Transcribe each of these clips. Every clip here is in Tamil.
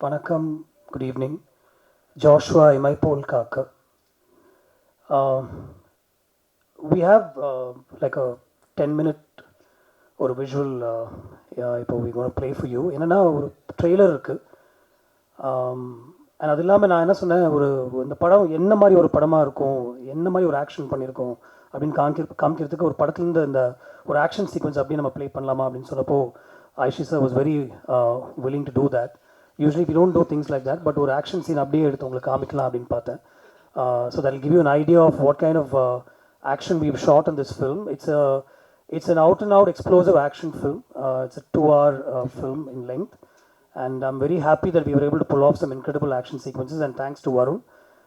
வணக்கம். Good evening Joshua Imaipol Kaakka we have like a ten minute ஒரு விஷுவல் uh, இப்போ we gonna play for you என்னென்னா என்னன்னா ஒரு ட்ரெய்லர் இருக்குது அண்ட் அது இல்லாமல் நான் என்ன சொன்னேன் ஒரு இந்த படம் என்ன மாதிரி ஒரு படமாக இருக்கும் என்ன மாதிரி ஒரு ஆக்ஷன் பண்ணியிருக்கோம் அப்படின்னு காமிக்க காமிக்கிறதுக்கு ஒரு படத்துலேருந்து இந்த ஒரு ஆக்ஷன் சீக்வன்ஸ் அப்படியே நம்ம ப்ளே பண்ணலாமா அப்படின்னு சொன்னப்போ Ishari sir was very willing to do that usually we don't do things like that but ஒரு ஆக்ஷன் சீன் அப்படியே எடுத்து உங்களுக்கு காமிக்கலாம் அப்படின்னு பார்த்தேன் so that give you an idea of what kind of action we've shot in this film it's a it's an out and out explosive action film it's a two hour film in length and I'm very happy that we were able to pull off some incredible action sequences. And thanks to Varun,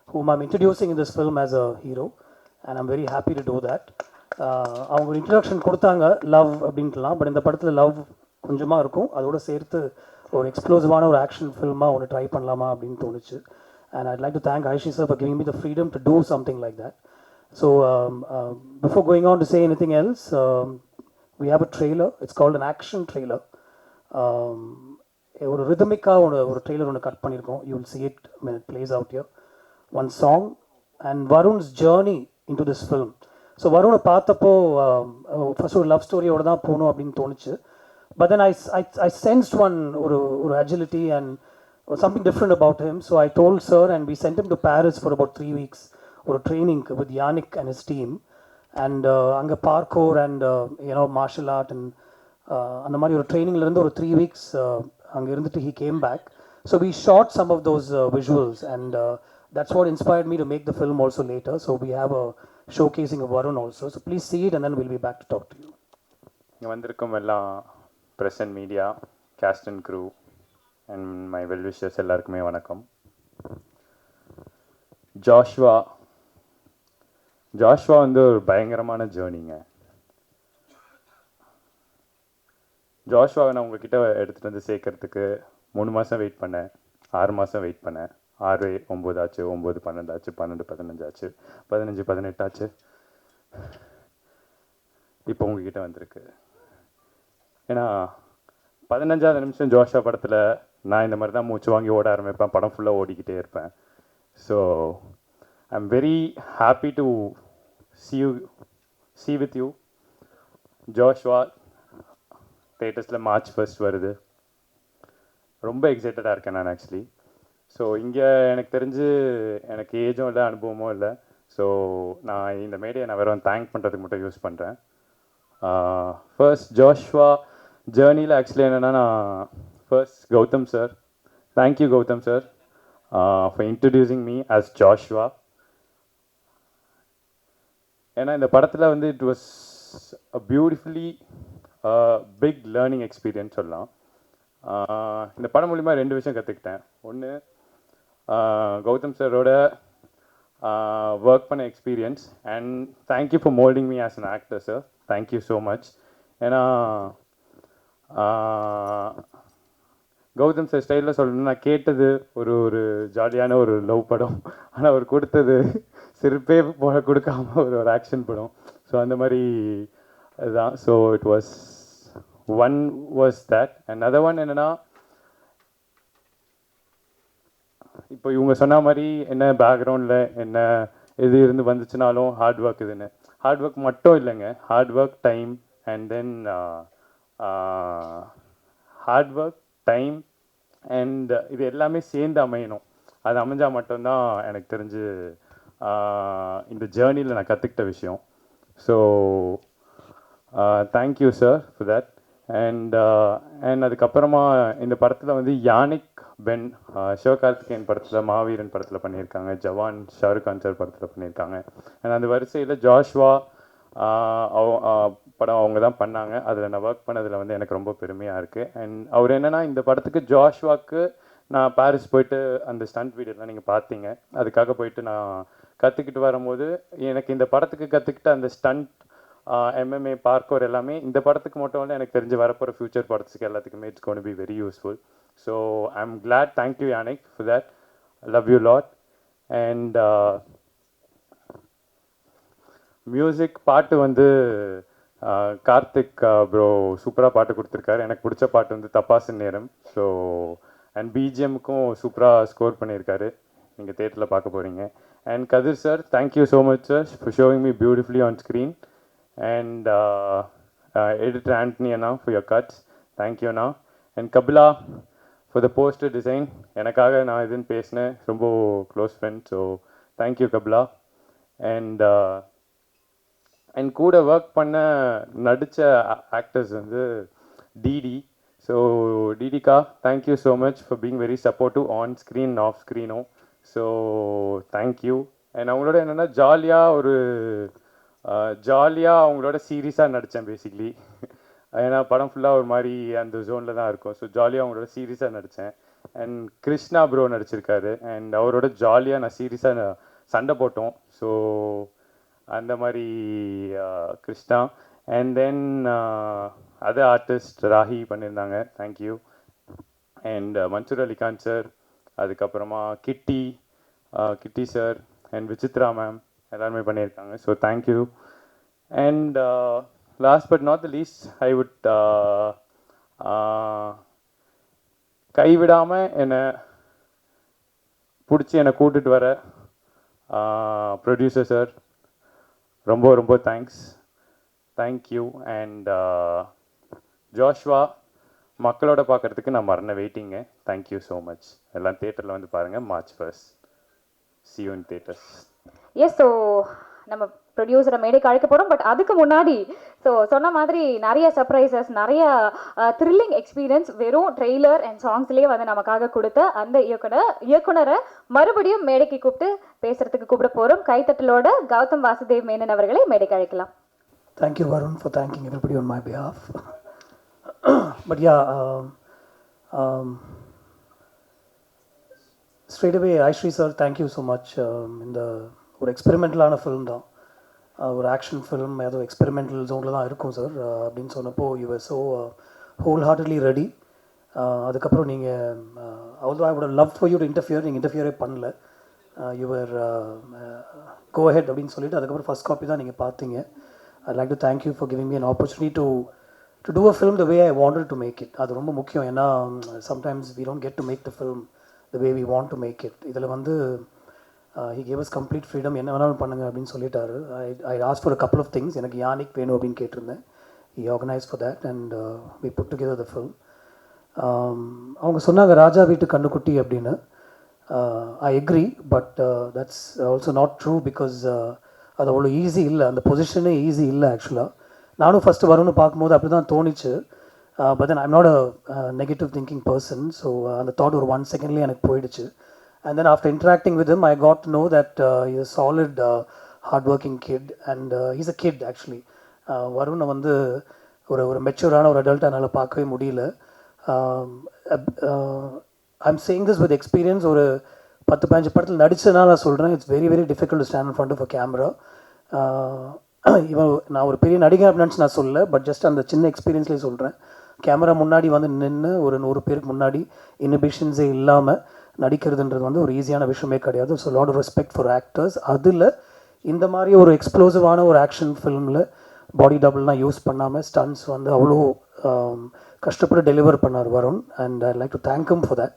whom I'm introducing in this film as a hero, and I'm very happy to do அவங்க இன்ட்ரடக்ஷன் கொடுத்தாங்க லவ் அப்படின்ட்டுலாம் பட் இந்த படத்தில் லவ் கொஞ்சமாக இருக்கும் அதோட சேர்த்து ஒரு எக்ஸ்ப்ளோசிவான ஒரு ஆக்ஷன் ஃபில்மாக ஒன்று ட்ரை பண்ணலாமா அப்படின்னு தோணுச்சு. And I'd like to thank Ishari sir for giving me the freedom to do something like that so before going on to say anything else we have a trailer it's called an action trailer ஒரு ரிதமிக்காக ஒரு ஒரு ட்ரெய்லர் ஒன்று கட் பண்ணியிருக்கோம் you will see it when it plays out here. One song and Varun's journey into this film so வருணை பார்த்தப்போ ஃபர்ஸ்ட் ஒரு லவ் ஸ்டோரியோடு தான் போகணும் அப்படின்னு தோணுச்சு. But then I I sensed one ஒரு ஒரு agility and something different about him so I told sir and we sent him to Paris for about three weeks ஒரு ட்ரைனிங்க்கு with Yannick and his team and அங்கே parkour and you know martial art and அந்த மாதிரி ஒரு ட்ரைனிங்லேருந்து ஒரு த்ரீ வீக்ஸ் அங்கே இருந்துட்டு he came back so we shot some of those visuals and that's what inspired me to make the film also later so we have a showcasing of Varun also so please see it and then we'll be back to talk to you. இங்கே வந்திருக்கும் எல்லாம் press and media cast and crew and my well wishes எல்லாருக்குமே வணக்கம். ஜாஷ்வா ஜாஷ்வா வந்து ஒரு பயங்கரமான ஜேர்னிங்க ஜாஷ்வாவை நான் உங்ககிட்ட எடுத்துகிட்டு வந்து சேர்க்கறதுக்கு மூணு மாதம் வெயிட் பண்ணேன். ஆறு மாதம் வெயிட் பண்ணேன். ஆறு ஒம்பது ஆச்சு ஒம்பது பன்னெண்டு ஆச்சு பன்னெண்டு பதினஞ்சாச்சு பதினஞ்சு பதினெட்டாச்சு இப்போ உங்ககிட்ட வந்திருக்கு. ஏன்னா பதினஞ்சாவது நிமிஷம் ஜோஷா படத்தில் நான் இந்த மாதிரி தான் மூச்சு வாங்கி ஓட ஆரம்பிப்பேன். படம் ஃபுல்லாக ஓடிக்கிட்டே இருப்பேன். So I am very happy to see you see with you Joshua தேட்டர்ஸில் March first வருது. ரொம்ப எக்ஸைட்டடாக இருக்கேன் நான் ஆக்சுவலி ஸோ இங்கே எனக்கு தெரிஞ்சு எனக்கு ஏஜும் இல்லை அனுபவமும் இல்லை. ஸோ நான் இந்த மேடையை நான் வெறும் தேங்க் பண்ணுறதுக்கு மட்டும் யூஸ் பண்ணுறேன் ஃபர்ஸ்ட் ஜோஷ்வா ஜேர்னியில் ஆக்சுவலி என்னென்னா நான் first Gautham sir thank you Gautham sir for introducing me as Joshua ஏன்னா இந்த படத்தில் வந்து it was a beautifully big learning experience சொல்லலாம். Uh, இந்த படம் மூலிமா ரெண்டு விஷயம் கற்றுக்கிட்டேன் ஒன்று uh, கௌதம் சாரோட ஒர்க் uh, பண்ண experience and thank you for moulding me as an actor sir thank you so much ஏன்னா கௌதம் சார் ஸ்டைலில் சொல்லணும்னா நான் கேட்டது ஒரு ஒரு ஜாலியான ஒரு லவ் படம். ஆனால் அவர் கொடுத்தது சிரிப்பே போல கொடுக்காம ஒரு ஒரு ஆக்ஷன் படம். ஸோ அந்த மாதிரி அதுதான் so it was one was that and other one என்னென்னா இப்போ இவங்க சொன்ன மாதிரி என்ன பேக்ரவுண்டில் என்ன இது இருந்து வந்துச்சுனாலும் ஹார்ட் ஒர்க் இதுன்னு. ஹார்ட் ஒர்க் மட்டும் இல்லைங்க. Hard work time and then hard work time and இது எல்லாமே சேர்ந்து அமையணும். அது அமைஞ்சால் மட்டும்தான் எனக்கு தெரிஞ்சு இந்த ஜேர்னியில் நான் கற்றுக்கிட்ட விஷயம். So thank you sir for that and and அதுக்கப்புறமா இந்த படத்தில் வந்து யானிக் பென் சிவகார்த்திகேயன் படத்தில் மாவீரன் படத்தில் பண்ணியிருக்காங்க. ஜவான் ஷாருக் கான் சார் படத்தில் பண்ணியிருக்காங்க. அண்ட் அந்த வரிசையில் ஜாஷ்வா படம் அவங்க தான் பண்ணாங்க. அதில் நான் ஒர்க் பண்ணதில் வந்து எனக்கு ரொம்ப பெருமையாக இருக்குது அண்ட் அவர் என்னென்னா இந்த படத்துக்கு ஜாஷ்வாக்கு நான் பாரிஸ் போயிட்டு அந்த ஸ்டண்ட் வீடியோலாம் நீங்கள் பார்த்தீங்க அதுக்காக போயிட்டு நான் கற்றுக்கிட்டு வரும்போது எனக்கு இந்த படத்துக்கு கற்றுக்கிட்ட அந்த ஸ்டண்ட் எம்எம்ஏ பார்க்கோர் எல்லாமே இந்த படத்துக்கு மட்டும் இல்லை எனக்கு தெரிஞ்சு வரப்போகிற ஃபியூச்சர் படத்துக்கு எல்லாத்துக்குமே it's gonna be very useful so I am glad thank you Yannick for that love you lot and music பாட்டு வந்து கார்த்திக் ப்ரோ சூப்பராக பாட்டு கொடுத்துருக்காரு. எனக்கு பிடிச்ச பாட்டு வந்து தப்பாசு நேரம். ஸோ அண்ட் பிஜிஎம்க்கும் சூப்பராக ஸ்கோர் பண்ணியிருக்காரு. நீங்கள் தேட்டரில் பார்க்க போகிறீங்க and Kathir sir thank you so much sir for showing me beautifully on screen and editor Antony Anna for your cuts thank you Anna and Kapila for the poster design எனக்காக நான் இதுன்னு பேசினேன். ரொம்ப close friend so thank you Kapila and and கூட ஒர்க் பண்ண நடித்த ஆக்டர்ஸ் வந்து DD so டிடிகா thank you so much for being very supportive on screen off ஸ்க்ரீனும் so thank you and அவங்களோட என்னென்னா ஜாலியாக ஒரு ஜாலியாக அவங்களோட சீரியஸாக நடித்தேன் பேசிக்லி ஏன்னா படம் ஃபுல்லாக ஒரு மாதிரி அந்த ஜோனில் தான் இருக்கும். ஸோ ஜாலியாக அவங்களோட சீரியஸாக நடித்தேன் அண்ட் கிருஷ்ணா ப்ரோ நடிச்சிருக்காரு. அண்ட் அவரோட ஜாலியாக நான் சீரியஸாக சண்டை போட்டோம். ஸோ அந்த மாதிரி Krishna. And then other artist Raahei பண்ணியிருந்தாங்க. Thank you and Mansoor Alikhan sir அதுக்கப்புறமா Kitty Kitty sir and Vichitra ma'am எல்லாருமே பண்ணியிருக்காங்க. So thank you and last but not the least I would கைவிடாமல் என்னை பிடிச்சி என்னை கூட்டிகிட்டு வர ப்ரொடியூசர் சார் ரொம்ப ரொம்ப தேங்க்ஸ் தேங்க்யூ அண்ட் ஜோஷ்வா மக்களோட பார்க்குறதுக்கு நான் மறந்த வெயிட்டிங்க தேங்க்யூ ஸோ மச் எல்லாம் தேட்டரில் வந்து பாருங்கள் March first see you in theatres yes so நம்ம ப்ரொடியூசரை மேடைக்கு அழைக்க போகிறோம் பட் அதுக்கு முன்னாடி ஸோ சொன்ன மாதிரி நிறைய சர்ப்ரைசஸ் நிறைய த்ரில்லிங் எக்ஸ்பீரியன்ஸ் வெறும் ட்ரெய்லர் அண்ட் சாங்ஸ்லேயே வந்து நமக்காக கொடுத்த அந்த இயக்குனர் இயக்குனரை மறுபடியும் மேடைக்கு கூப்பிட்டு பேசுறதுக்கு கூப்பிட போகிறோம் கைத்தட்டலோட கௌதம் வாசுதேவ் மேனன் அவர்களை மேடைக்கு அழைக்கலாம். Thank you Varun for thanking everybody on my behalf but ya yeah, um, um, straight away, Aishri sir, thank you so much. Um, இந்த ஒரு எக்ஸ்பெரிமெண்டலான ஃபிலிம் தான். ஒரு ஆக்ஷன் ஃபிலிம் ஏதோ எக்ஸ்பெரிமெண்டல் ஜோனில் தான் இருக்கும் சார் அப்படின்னு சொன்னப்போ your so wholeheartedly ready அதுக்கப்புறம் நீங்கள் அவ்வளோ I would love for you interfere நீங்கள் இன்டர்ஃபியரே பண்ணல. யுவர் கோஹெட் அப்படின்னு சொல்லிட்டு அதுக்கப்புறம் ஃபர்ஸ்ட் காப்பி தான் நீங்கள் பார்த்தீங்க. I like to thank you for giving me an opportunity to to do a film the way I wanted to make it அது ரொம்ப முக்கியம். ஏன்னா sometimes we don't get to make the film the way we want to make it இதில் வந்து uh, gave us complete freedom என்ன வேணாலும் பண்ணுங்க அப்படின்னு சொல்லிட்டாரு. I I as far a of things எனக்கு யானிக் வேணும் அப்படின்னு கேட்டிருந்தேன். He organise for that and we put together the film அவங்க சொன்னாங்க ராஜா வீட்டு கண்ணுக்குட்டி அப்படின்னு. I agree but that's also not true because அது அவ்வளோ ஈஸி இல்லை. அந்த பொசிஷனே ஈஸி இல்லை ஆக்சுவலாக நானும் ஃபஸ்ட்டு வரும்னு பார்க்கும்போது அப்படி தான் தோணிச்சு but then I'm not a negative thinking person so அந்த தாட் ஒரு ஒன் செகண்ட்லேயே எனக்கு போயிடுச்சு. And then after interacting with I got know that is solid hard working kid and is a kid actually வருணை வந்து ஒரு ஒரு மெச்சூரான ஒரு அடல்ட்டாக என்னால் பார்க்கவே முடியல. I'm saying this with experience ஒரு பத்து பதினஞ்சு படத்தில் நடிச்சதுனால நான் சொல்கிறேன் it's very very difficult to stand in front of a camera இவன் நான் ஒரு பெரிய நடிகர் அப்படின்னு நான் சொல்லலை. பட் ஜஸ்ட் அந்த சின்ன எக்ஸ்பீரியன்ஸ்லேயே சொல்கிறேன் கேமரா முன்னாடி வந்து நின்று ஒரு நூறு பேருக்கு முன்னாடி இன்ஹிபிஷன்ஸே இல்லாமல் நடிக்கிறதுன்றது வந்து ஒரு ஈஸியான விஷயமே கிடையாது. So lot respect for actors அதில் இந்த மாதிரி ஒரு எக்ஸ்ப்ளோசிவான ஒரு ஆக்ஷன் ஃபிலிமில் பாடி டபுள்லாம் யூஸ் பண்ணாமல் ஸ்டன்ஸ் வந்து அவ்வளோ um, கஷ்டப்பட்டு டெலிவர் பண்ணார் Varun. And I like to thank for that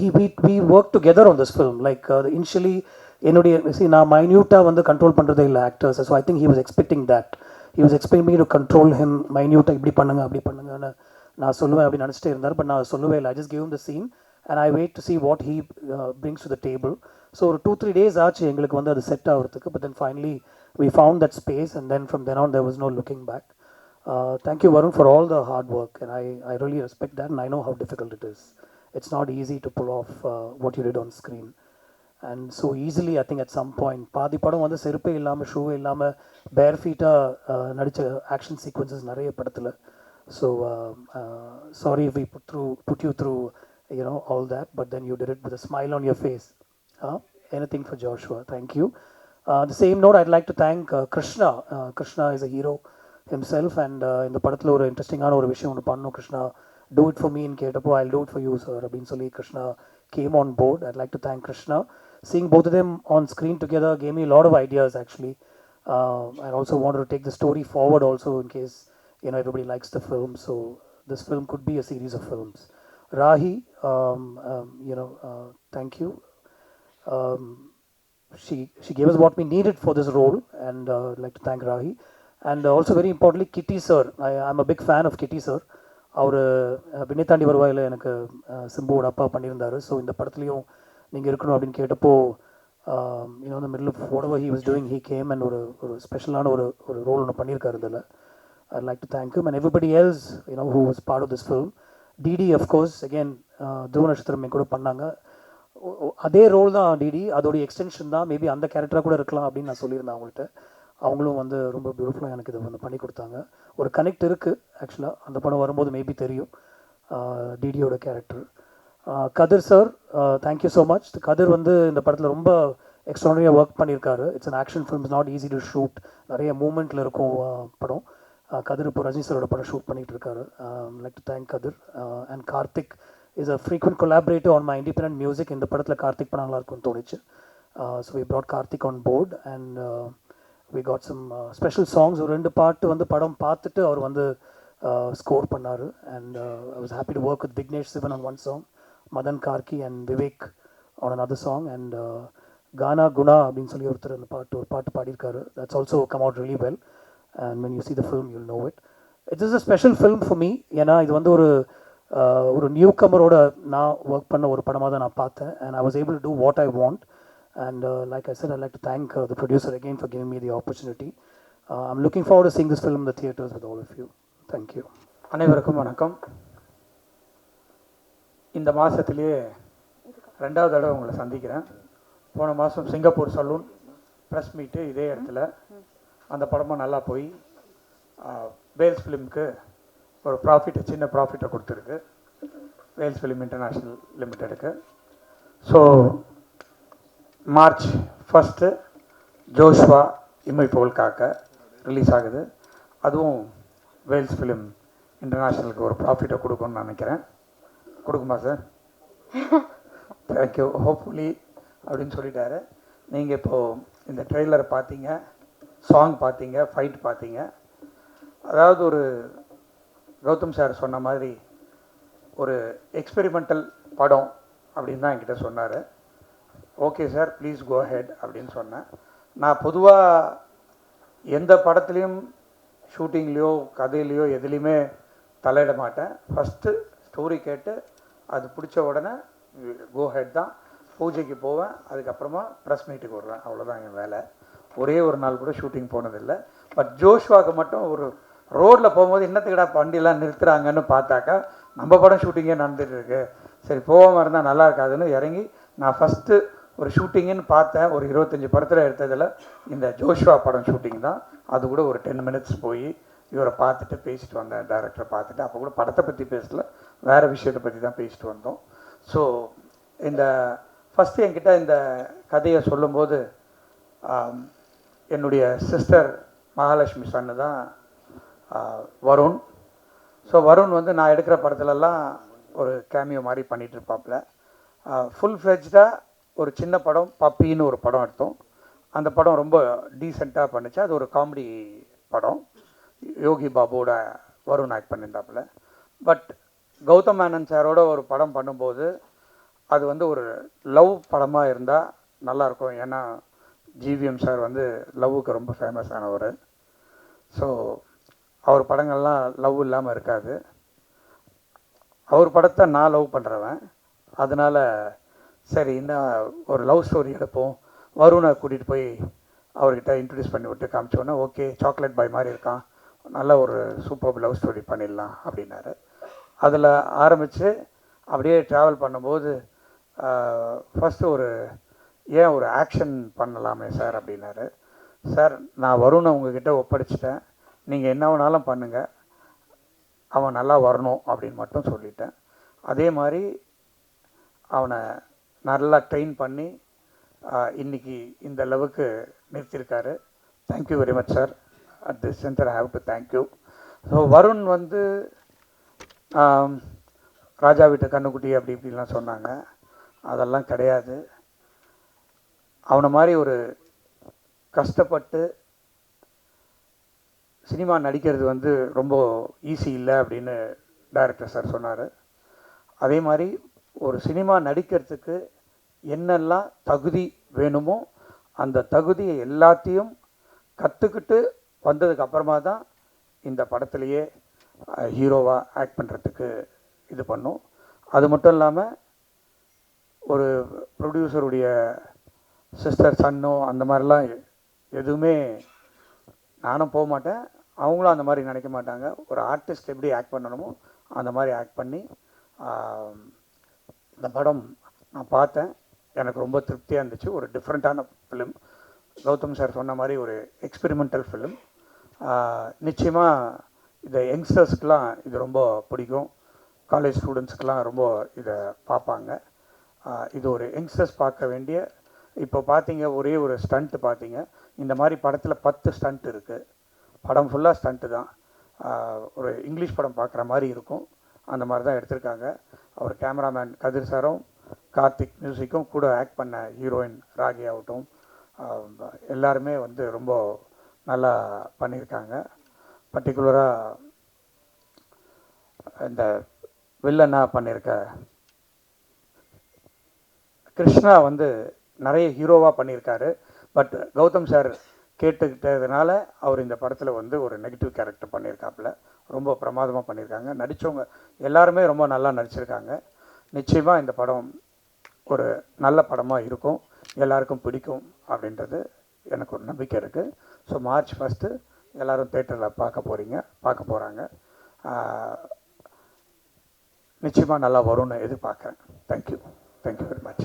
he we'd we work together on this film like like um, uh, என்னுடைய சி நான் மைன்யூட்டாக வந்து கண்ட்ரோல் பண்ணுறதே இல்லை actors so I think he was expecting that he was expecting me to control him மைன்யூட்டாக இப்படி பண்ணுங்க அப்படி பண்ணுங்கன்னு நான் சொல்லுவேன் அப்படி நினச்சிட்டே இருந்தார். பட் நான் சொல்லவே இல்லை. I just give the scene and I wait to see what he brings to the table so ஒரு டூ த்ரீ டேஸ் ஆச்சு எங்களுக்கு வந்து அது செட் ஆகிறதுக்கு. But then finally we found that space and then from then on there was no looking back thank you Varun for all the hard work and I I really respect really and I know how difficult it is it's not easy to pull off what you did on screen and so easily I think at some point பாதி படம் வந்து செருப்பே இல்லாமல் ஷூவே இல்லாமல் பேர் ஃபீட்டாக நடித்த ஆக்ஷன் சீக்வன்சஸ் நிறைய படத்தில். So sorry we put through put you through you know all that but then you did it with a smile on your face huh? anything for joshua thank you uh, the same note i'd like to thank uh, krishna uh, krishna is a hero himself and uh, இந்த படத்தில் ஒரு இன்ட்ரெஸ்டிங்கான ஒரு விஷயம் ஒன்று பண்ணணும் கிருஷ்ணா டூ இட் ஃபார் மீன்னு கேட்டப்போ I do it for you sir அப்படின்னு சொல்லி Krishna came on board I'd like to thank Krishna seeing both of them on screen together gave me a lot of ideas actually uh, i also wanted to take the story forward also in case you know everybody likes the film so this film could be a series of films Rahi, um, um, you know, uh, thank you. Um, she she gave us what we needed for this role, and uh, I'd like to thank Rahi. And also very importantly, Kitty sir. I, அவர் வினை வருவாயில் எனக்கு சிம்புவோட அப்பா பண்ணியிருந்தார் ஸோ இந்த படத்துலையும் நீங்கள் இருக்கணும் அப்படின்னு கேட்டப்போ யூனோ இந்த middle of ஓடவ he was doing he came and ஒரு ஒரு ஸ்பெஷலான ஒரு ஒரு ரோல் ஒன்று பண்ணியிருக்காரு இதில் I like to thank you and everybody else you know who was part of this film DD of course course Dhruva Natchathiram uh, கூட பண்ணாங்க. அதே ரோல் தான் டிடி அதோடைய எக்ஸ்டென்ஷன் தான். மேபி அந்த கேரக்டராக கூட இருக்கலாம் அப்படின்னு நான் சொல்லியிருந்தேன் அவங்கள்ட்ட. அவங்களும் வந்து ரொம்ப பியூட்டிஃபுல்லாக எனக்கு இது வந்து பண்ணி கொடுத்தாங்க. ஒரு கனெக்ட் இருக்குது ஆக்சுவலாக அந்த படம் வரும்போது மேபி தெரியும். டிடியோட character Kathir sir thank you so much Kathir வந்து இந்த படத்தில் ரொம்ப எக்ஸ்ட்ரானரியாக ஒர்க் பண்ணியிருக்காரு. It's an action film is not easy to shoot நிறைய மூமெண்ட்டில் இருக்கும் படம். கதிர் இப்போ ரஜினி படம் ஷூட் பண்ணிகிட்டு இருக்காரு. Like to thank Kathir and Karthik is a frequent collaborative on my independent music இந்த படத்தில் கார்த்திக் படம் நல்லா இருக்கும்னு தோணுச்சு. So we brought Karthik on board and we got some special songs ஒரு ரெண்டு பாட்டு வந்து படம் பார்த்துட்டு அவர் வந்து ஸ்கோர் பண்ணார். And I was happy to work with Vignesh Shivan on one song Madhan Karky and Vivek on other song and Gaana Guna அப்படின்னு சொல்லி ஒருத்தர் அந்த பாட்டு ஒரு பாட்டு பாடியிருக்காரு. That's also come out really well and when you see the film you'll know it it's is a special film for me ஏன்னா இது வந்து ஒரு ஒரு நியூ கமரோட நான் ஒர்க் பண்ண ஒரு படமாக தான் நான் பார்த்தேன் and I was able to what I want and like I said I like to thank the producer again for giving me the opportunity I'm looking for to sing this film the theatres with all of you thank you அனைவருக்கும் வணக்கம் இந்த மாதத்துலேயே ரெண்டாவது தடவை உங்களை சந்திக்கிறேன் போன மாதம் சிங்கப்பூர் சலூன் ப்ரெஸ் மீட்டு இதே இடத்துல அந்த படமும் நல்லா போய் வேல்ஸ் ஃபிலிம்க்கு ஒரு ப்ராஃபிட்டை சின்ன ப்ராஃபிட்டை கொடுத்துருக்கு. வேல்ஸ் ஃபிலிம் இன்டர்நேஷ்னல் லிமிட்டெடுக்கு so March first Joshua Imai Pol Kaakha release ஆகுது. அதுவும் வேல்ஸ் ஃபிலிம் இன்டர்நேஷ்னலுக்கு ஒரு ப்ராஃபிட்டை கொடுக்கும்னு நினைக்கிறேன். கொடுக்குமா சார் தேங்க்யூ ஹோப்ஃபுல்லி அப்படின்னு சொல்லிட்டாரு. நீங்கள் இப்போது இந்த ட்ரெய்லரை பார்த்தீங்க. சாங் பார்த்தீங்க ஃபைட் பார்த்தீங்க. அதாவது ஒரு கௌதம் சார் சொன்ன மாதிரி ஒரு எக்ஸ்பெரிமெண்டல் படம் அப்படின்னு தான் என்கிட்ட சொன்னார். Okay sir please go ahead அப்படின்னு சொன்னேன். நான் பொதுவாக எந்த படத்துலையும் ஷூட்டிங்லேயோ கதையிலையோ எதுலேயுமே தலையிட மாட்டேன். ஃபஸ்ட்டு ஸ்டோரி கேட்டு அது பிடிச்ச உடனே கோ ஹெட் தான். பூஜைக்கு போவேன். அதுக்கப்புறமா ப்ரெஸ் மீட்டுக்கு வருவேன். அவ்வளோதான் என் வேலை. ஒரே ஒரு நாள் கூட ஷூட்டிங் போனதில்லை. பட் ஜோஷ்வாக்கு மட்டும் ஒரு ரோட்டில் போகும்போது என்னத்துக்கடா வண்டியெலாம் நிறுத்துறாங்கன்னு பார்த்தாக்கா நம்ம படம் ஷூட்டிங்கே நடந்துட்டு இருக்கு. சரி போகாமல் இருந்தால் நல்லா இருக்காதுன்னு இறங்கி நான் ஃபஸ்ட்டு ஒரு ஷூட்டிங்குன்னு பார்த்தேன். ஒரு இருபத்தஞ்சி படத்தில் எடுத்ததில் இந்த ஜோஷ்வா படம் ஷூட்டிங் தான். அது கூட ஒரு டென் மினிட்ஸ் போய் இவரை பார்த்துட்டு பேசிட்டு வந்தேன். டேரக்டரை பார்த்துட்டு அப்போ கூட படத்தை பற்றி பேசல. வேறு விஷயத்தை பற்றி தான் பேசிட்டு வந்தோம். ஸோ இந்த ஃபஸ்ட்டு என்கிட்ட இந்த கதையை சொல்லும்போது என்னுடைய சிஸ்டர் மகாலட்சுமி சன்னு தான் வருண். ஸோ வருண் வந்து நான் எடுக்கிற படத்துலலாம் ஒரு கேமியோ மாதிரி பண்ணிகிட்டு இருப்பாப்புல ஃபுல் ஃப்ளெஜ்டாக ஒரு சின்ன படம் பப்பின்னு ஒரு படம் எடுத்தோம். அந்த படம் ரொம்ப டீசெண்டாக பண்ணிச்சு. அது ஒரு காமெடி படம். யோகி பாபுவோட வருண் ஆக்ட் பண்ணியிருந்தாப்புல பட் கௌதம் மேனன் சாரோட ஒரு படம் பண்ணும்போது அது வந்து ஒரு லவ் படமாக இருந்தால் நல்லாயிருக்கும் ஏன்னா ஜிவிஎம் சார் வந்து லவ்வுக்கு ரொம்ப ஃபேமஸ் ஆனவர். ஸோ அவர் படங்கள்லாம் லவ் இல்லாமல் இருக்காது. அவர் படத்தை நான் லவ் பண்ணுறவன் அதனால் சரி இன்னும் ஒரு லவ் ஸ்டோரி எடுப்போம். வருணை கூட்டிகிட்டு போய் அவர்கிட்ட இன்ட்ரடியூஸ் பண்ணி விட்டு காமிச்சோன்னே ஓகே சாக்லேட் பாய் மாதிரி இருக்கான். நல்ல ஒரு சூப்பர் லவ் ஸ்டோரி பண்ணிடலாம் அப்படின்னாரு. அதில் ஆரம்பித்து அப்படியே ட்ராவல் பண்ணும்போது ஃபஸ்ட்டு ஒரு ஏன் ஒரு ஆக்ஷன் பண்ணலாமே சார் அப்படின்னாரு. சார் நான் வருணை உங்ககிட்ட ஒப்படைச்சிட்டேன். நீங்கள் என்ன வேணாலும் பண்ணுங்கள் அவன் நல்லா வரணும் அப்படின்னு மட்டும் சொல்லிட்டேன். அதே மாதிரி அவனை நல்லா ட்ரெயின் பண்ணி இன்றைக்கி இன்னைக்கு இந்த அளவுக்கு நிறுத்தியிருக்காரு thank you very much sir at this centre I have to thank you so Varun வந்து ராஜா வீட்டு கண்ணுக்குட்டி அப்படி இப்படிலாம் சொன்னாங்க. அதெல்லாம் கிடையாது. அவனை மாதிரி ஒரு கஷ்டப்பட்டு சினிமா நடிக்கிறது வந்து ரொம்ப ஈஸி இல்லை அப்படின்னு டைரக்டர் சார் சொன்னார். அதே மாதிரி ஒரு சினிமா நடிக்கிறதுக்கு என்னெல்லாம் தகுதி வேணுமோ அந்த தகுதியை எல்லாத்தையும் கற்றுக்கிட்டு வந்ததுக்கு அப்புறமா தான் இந்த படத்துலையே ஹீரோவாக ஆக்ட் பண்ணுறதுக்கு இது பண்ணும். அது மட்டும் இல்லாமல் ஒரு ப்ரொடியூசருடைய சிஸ்டர் சன்னோ அந்த மாதிரிலாம் எதுவுமே நானும் போக மாட்டேன். அவங்களும் அந்த மாதிரி நினைக்க மாட்டாங்க. ஒரு ஆர்டிஸ்ட் எப்படி ஆக்ட் பண்ணணுமோ அந்த மாதிரி ஆக்ட் பண்ணி இந்த படம் நான் பார்த்தேன். எனக்கு ரொம்ப திருப்தியாக இருந்துச்சு. ஒரு டிஃப்ரெண்ட்டான ஃபிலிம் கௌதம் சார் சொன்ன மாதிரி ஒரு எக்ஸ்பெரிமெண்டல் ஃபிலிம் நிச்சயமாக இந்த யங்ஸ்டர்ஸ்க்கெலாம் இது ரொம்ப பிடிக்கும். காலேஜ் ஸ்டூடெண்ட்ஸ்க்கெலாம் ரொம்ப இதை பார்ப்பாங்க. இது ஒரு யங்ஸ்டர்ஸ் பார்க்க வேண்டிய இப்போ பார்த்தீங்க ஒரே ஒரு ஸ்டண்ட்டு பார்த்தீங்க. இந்த மாதிரி படத்தில் பத்து ஸ்டண்ட் இருக்குது படம் ஃபுல்லாக ஸ்டண்ட்டு தான். ஒரு இங்கிலீஷ் படம் பார்க்குற மாதிரி இருக்கும். அந்த மாதிரி தான் எடுத்திருக்காங்க. அவர் கேமராமேன் கதிர் சாரும் கார்த்திக் மியூசிக்கும் கூட ஆக்ட் பண்ண ஹீரோயின் ராகி ஆகட்டும். எல்லாருமே வந்து ரொம்ப நல்லா பண்ணியிருக்காங்க. பர்டிகுலராக இந்த வில்லனாக பண்ணியிருக்க கிருஷ்ணா வந்து நிறைய ஹீரோவாக பண்ணியிருக்காரு. பட் கௌதம் சார் கேட்டுக்கிட்டதுனால அவர் இந்த படத்தில் வந்து ஒரு நெகட்டிவ் கேரக்டர் பண்ணியிருக்காப்புல. ரொம்ப பிரமாதமாக பண்ணியிருக்காங்க. நடித்தவங்க எல்லாருமே ரொம்ப நல்லா நடிச்சிருக்காங்க. நிச்சயமாக இந்த படம் ஒரு நல்ல படமாக இருக்கும். எல்லாருக்கும் பிடிக்கும் அப்படின்றது எனக்கு ஒரு நம்பிக்கை இருக்குது ஸோ மார்ச் ஃபஸ்ட்டு எல்லோரும் தேட்டரில் பார்க்க போகிறீங்க பார்க்க போகிறாங்க நிச்சயமாக நல்லா வரும்னு எதிர்பார்க்குறேன். Thank you thank you very much